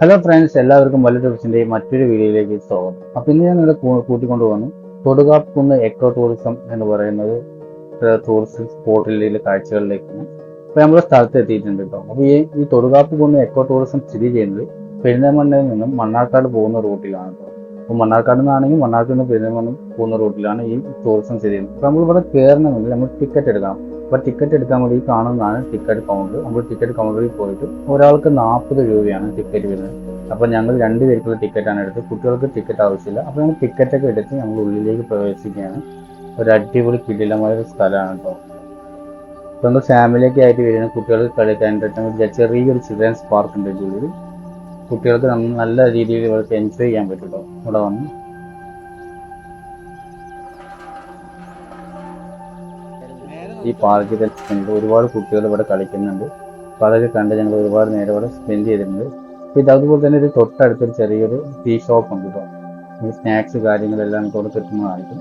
Hello friends എല്ലാവർക്കും വലിയ ടൂറിസ്റ്റിന്റെ മറ്റൊരു വീഡിയോയിലേക്ക് സ്വാഗതം. അപ്പൊ ഇന്ന് ഞാൻ നിങ്ങളെ കൂട്ടിക്കൊണ്ടു വന്നു തൊടുകാപ്പുന്ന് എക്കോ ടൂറിസം എന്ന് പറയുന്നത് ടൂറിസ്റ്റ് സ്പോട്ടിലെ കാഴ്ചകളിലേക്കാണ്. അപ്പൊ നമ്മൾ സ്ഥലത്ത് എത്തിയിട്ടുണ്ട് കേട്ടോ അപ്പൊ ഈ ഈ തൊടുകാപ്പ് കുന്ന് എക്കോ ടൂറിസം സ്ഥിതി ചെയ്യുന്നത് പെരിന്തൽമണ്ണയിൽ നിന്നും മണ്ണാർക്കാട് പോകുന്ന റൂട്ടിലാണ് കേട്ടോ അപ്പൊ മണ്ണാർക്കാട് നിന്നാണെങ്കിൽ മണ്ണാർക്കാട് നിന്ന് പെരിന്തൽമണ്ണ പോകുന്ന റൂട്ടിലാണ് ഈ ടൂറിസം സ്ഥിതി ചെയ്യുന്നത്. അപ്പൊ നമ്മൾ ഇവിടെ കയറണമെങ്കിൽ നമ്മൾ ടിക്കറ്റ് എടുക്കണം. അപ്പൊ ടിക്കറ്റ് എടുക്കാൻ വേണ്ടി കാണുന്നതാണ് ടിക്കറ്റ് കൗണ്ടർ നമ്മൾ ടിക്കറ്റ് കൗണ്ടറിൽ പോയിട്ട് ഒരാൾക്ക് നാൽപ്പത് രൂപയാണ് ടിക്കറ്റ് വരുന്നത്. അപ്പോൾ ഞങ്ങൾ രണ്ട് പേർക്കുള്ള ടിക്കറ്റാണ് എടുത്തത്. കുട്ടികൾക്ക് ടിക്കറ്റ് ആവശ്യമില്ല. അപ്പോൾ ഞങ്ങൾ ടിക്കറ്റൊക്കെ എടുത്ത് ഞങ്ങൾ ഉള്ളിലേക്ക് പ്രവേശിക്കുകയാണ്. ഒരു അടിപൊളി കിടിലമായ ഒരു സ്ഥലമാണ് കേട്ടോ. ഇപ്പോൾ നമ്മൾ ഫാമിലിയൊക്കെ ആയിട്ട് വരുന്ന കുട്ടികൾക്ക് കളിക്കാൻ പറ്റുന്ന ചെറിയൊരു ചിൽഡ്രൻസ് പാർക്ക് ഉണ്ട് ഉള്ളിൽ കുട്ടികൾക്ക് നല്ല രീതിയിൽ ഇവർക്ക് എൻജോയ് ചെയ്യാൻ പറ്റും കേട്ടോ. ഇവിടെ വന്ന്. ഈ പാർക്കിൽ സ്പെൻഡ് ഒരുപാട് കുട്ടികൾ ഇവിടെ കളിക്കുന്നുണ്ട്. അപ്പൊ അതൊക്കെ കണ്ട് ഞങ്ങൾ ഒരുപാട് നേരം ഇവിടെ സ്പെൻഡ് ചെയ്തിട്ടുണ്ട്. അപ്പോൾ ഇത് അതുപോലെ തന്നെ ഒരു തൊട്ടടുത്തൊരു ചെറിയൊരു ടീ ഷോപ്പ് ഉണ്ട് ഈ സ്നാക്സ് കാര്യങ്ങളെല്ലാം ഇവിടെ കിട്ടുന്നതായിരിക്കും.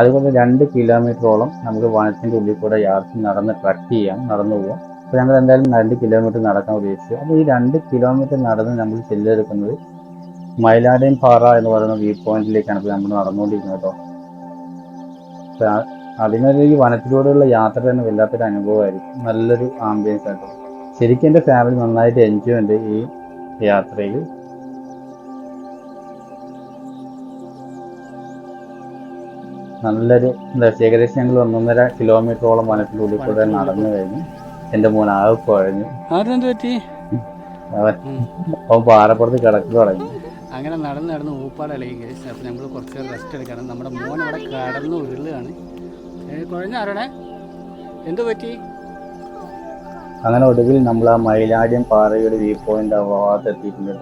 അതുപോലെ രണ്ട് കിലോമീറ്ററോളം നമുക്ക് വനത്തിന്റെ ഉള്ളിൽ കൂടെ യാത്ര നടന്ന് ട്രക്ക് ചെയ്യാം നടന്നു പോകാം അപ്പൊ ഞങ്ങൾ എന്തായാലും രണ്ട് കിലോമീറ്റർ നടക്കാൻ ഉദ്ദേശിച്ചു. അപ്പോൾ ഈ രണ്ട് കിലോമീറ്റർ നടന്ന് നമ്മൾ ചെല്ലെടുക്കുന്നത് മയിലാടൻ പാറ എന്ന് പറയുന്ന വ്യൂ പോയിന്റിലേക്കാണ് ഇപ്പൊ നമ്മൾ നടന്നുകൊണ്ടിരിക്കുന്നത് കേട്ടോ. അതിനൊരു ഈ വനത്തിലൂടെയുള്ള യാത്ര തന്നെ വല്ലാത്തൊരു അനുഭവമായിരിക്കും. നല്ലൊരു ആംബിയൻസ് ആട്ടോ. ശരിക്കും എന്റെ ഫാമിലി നന്നായിട്ട് എൻജോയ് ഉണ്ട് ഈ യാത്രയിൽ. നല്ലൊരു എന്താ ഏകദേശം ഞങ്ങൾ ഒന്നൊന്നര കിലോമീറ്ററോളം വനത്തിലൂടെ കൂടെ നടന്നു കഴിഞ്ഞു. എന്റെ മോൻ ആകെ കുഴഞ്ഞു. അവൻ പാറപ്പുറത്ത് കിടക്കു തുടങ്ങി. അങ്ങനെ നടന്ന് നടന്ന് ഊപ്പാടലി കേസ് അപ്പോൾ നമ്മൾ കുറച്ച് റെസ്റ്റ് എടുക്കണം. നമ്മുടെ മോൻ അവിടെ കടന്ന് ഉരുളുകയാണ്. ഏ, കുഴഞ്ഞാരണേ എന്തു പറ്റി? അങ്ങനെ ഒടുവിൽ നമ്മൾ ആ മയിലാടിയം പാറയുടെ വ്യൂ പോയിന്റ് ആ ഭാഗത്ത് എത്തിയിട്ടുണ്ട്.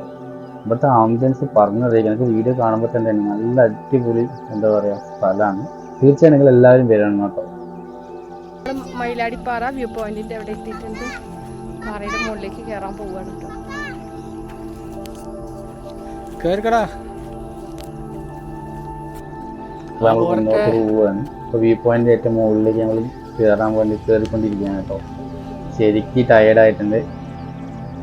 ഇവിടുത്തെ ആംബിയൻസ് പറഞ്ഞത് എനിക്ക് വീഡിയോ കാണുമ്പോൾ തന്നെ നല്ല അടിപൊളി എന്താ പറയാ സ്ഥലമാണ്. തീർച്ചയായും നിങ്ങൾ എല്ലാവരും വരണം കേട്ടോ. മൈലാടിപ്പാറ മയിലാടിപ്പാറ വ്യൂ പോയിന്റിന്റെ അവിടെ എത്തിയിട്ടുണ്ട്. പാറയുടെ മുകളിലേക്ക് കയറാൻ പോവുകയാണ് കേട്ടോ. കയറിക്കടാ അപ്പൊ നമ്മൾ മുന്നോട്ട് പോവുകയാണ്. അപ്പൊ വ്യൂ പോയിന്റ് ഏറ്റവും മുകളിലേക്ക് ഞങ്ങൾ കയറാൻ വേണ്ടി കയറിക്കൊണ്ടിരിക്കുകയാണ് കേട്ടോ. ശരിക്ക് ടയേർഡ് ആയിട്ടുണ്ട്.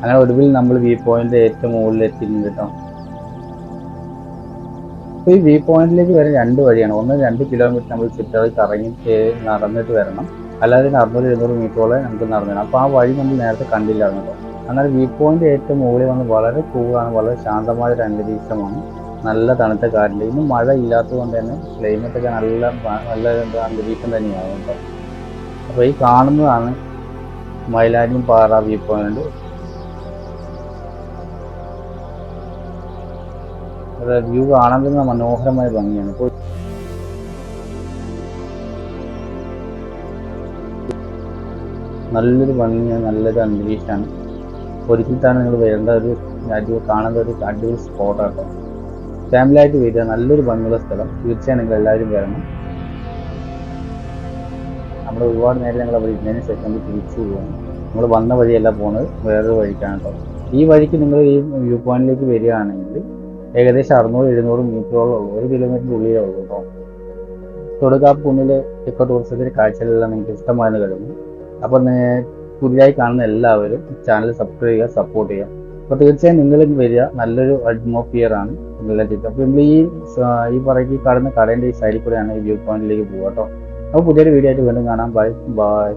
അങ്ങനെ ഒടുവിൽ നമ്മൾ വ്യൂ പോയിന്റ് ഏറ്റവും മുകളിൽ എത്തിയിട്ടുണ്ട് കേട്ടോ. അപ്പോൾ ഈ വ്യൂ പോയിന്റിലേക്ക് വരാൻ രണ്ട് വഴിയാണ്. ഒന്ന് രണ്ട് കിലോമീറ്റർ നമ്മൾ ചുറ്റാതെ കറങ്ങി നടന്നിട്ട് വരണം. അല്ലാതെ അറുന്നൂറ് എഴുന്നൂറ് മീറ്ററോളം നമുക്ക് നടന്നിടണം വരണം. അപ്പൊ ആ വഴി നമ്മൾ നേരത്തെ കണ്ടില്ലായിരുന്നു കേട്ടോ. എന്നാൽ വ്യൂ പോയിന്റ് ഏറ്റവും മുകളിൽ വന്ന് വളരെ കൂളാണ് വളരെ ശാന്തമായ ഒരു അന്തരീക്ഷമാണ്. നല്ല തണുത്ത കാറ്റിൽ ഇന്ന് മഴ ഇല്ലാത്തത് കൊണ്ട് തന്നെ ക്ലൈമറ്റ് ഒക്കെ നല്ല നല്ല അന്തരീക്ഷം തന്നെയാണ്. കേട്ടോ അപ്പോൾ ഈ കാണുന്നതാണ് മൈലാടിയും പാറ വ്യൂ പോയിന്റ് വ്യൂ കാണാൻ മനോഹരമായ ഭംഗിയാണ്. ഇപ്പോൾ നല്ലൊരു ഭംഗിയാണ് നല്ലൊരു അന്തരീക്ഷമാണ്. ഒരിക്കൽ തന്നെ നിങ്ങൾ വരേണ്ട ഒരു അടിപൊളി കാണേണ്ട ഒരു അടിപൊളി സ്പോട്ടാണ് കേട്ടോ ഫാമിലി ആയിട്ട് വരിക നല്ലൊരു ഭംഗിയുള്ള സ്ഥലം. തീർച്ചയായും നിങ്ങൾ എല്ലാവരും വരണം. നമ്മൾ ഒരുപാട് നേരം ഞങ്ങൾ അവിടെ ഇരുന്നതിന് ശേഷം നമ്മൾ തിരിച്ചു പോവാണ്. നമ്മൾ വന്ന വഴിയല്ല പോണത് വേറൊരു വഴിക്കാണ് കേട്ടോ. ഈ വഴിക്ക് നിങ്ങൾ ഈ വ്യൂ പോയിന്റിലേക്ക് വരികയാണെങ്കിൽ ഏകദേശം അറുന്നൂറ് എഴുന്നൂറ് മീറ്ററോളം ഉള്ളൂ. ഒരു കിലോമീറ്റർ ഉള്ളിലേ ഉള്ളൂ കേട്ടോ. തൊടുകാപ്പ് കുന്നിലെ എക്കോ ടൂറിസത്തിന്റെ കാഴ്ചകളെല്ലാം നിങ്ങൾക്ക് ഇഷ്ടമായെന്ന് കരുതുന്നു. അപ്പോൾ പുതിയതായി കാണുന്ന എല്ലാവരും ചാനൽ സബ്സ്ക്രൈബ് ചെയ്യുക സപ്പോർട്ട് ചെയ്യുക. അപ്പോൾ തീർച്ചയായും നിങ്ങളും വരിക. നല്ലൊരു അറ്റ്മോസ്ഫിയർ ആണ് നല്ല ചുറ്റും. അപ്പൊ നമ്മൾ ഈ ഈ പറയ്ക്ക് കടന്ന് കടേന്റെ ഈ സൈഡിൽ കൂടെയാണ് ഈ വ്യൂ പോയിന്റിലേക്ക് പോകാം കേട്ടോ അപ്പൊ പുതിയൊരു വീഡിയോ ആയിട്ട് വീണ്ടും കാണാം. Bye bye